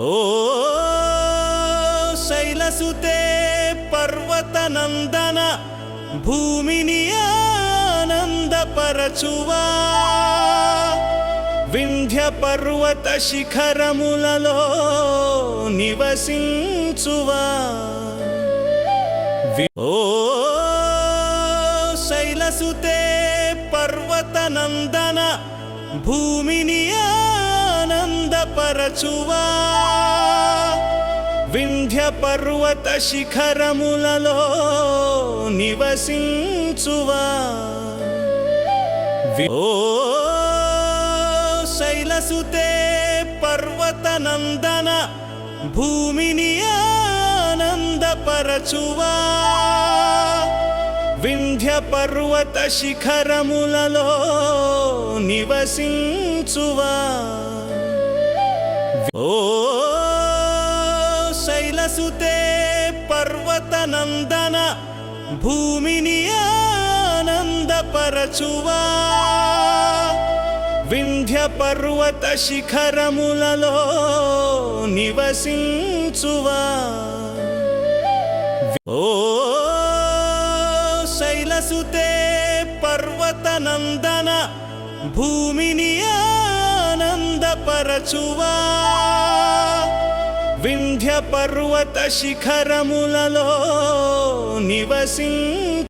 ఓ శైలసుతే పర్వతనందన భూమిని ఆనందపరచువా. వింధ్య పర్వత శిఖరములలో నివసించువా. వి- ఓ శైలసుతే పర్వతనందన భూమిని ఆనందపరచువా వింధ్య పర్వత శిఖరములలో నివసించువా? వి- ఓ శైలసుతే పర్వతనందన భూమిని ఆనందపరచువా? వింధ్య పర్వత శిఖరములలో నివసించువా? ఓ శైలసుతే పర్వతనందన భూమిని ఆనందపరచువా. వింధ్య పర్వత శిఖరములలో నివసించువా. ఓ శైలసుతే పర్వతనందన భూమిని ఆనందపరచువా. పర్వత శిఖరములలో నివసిం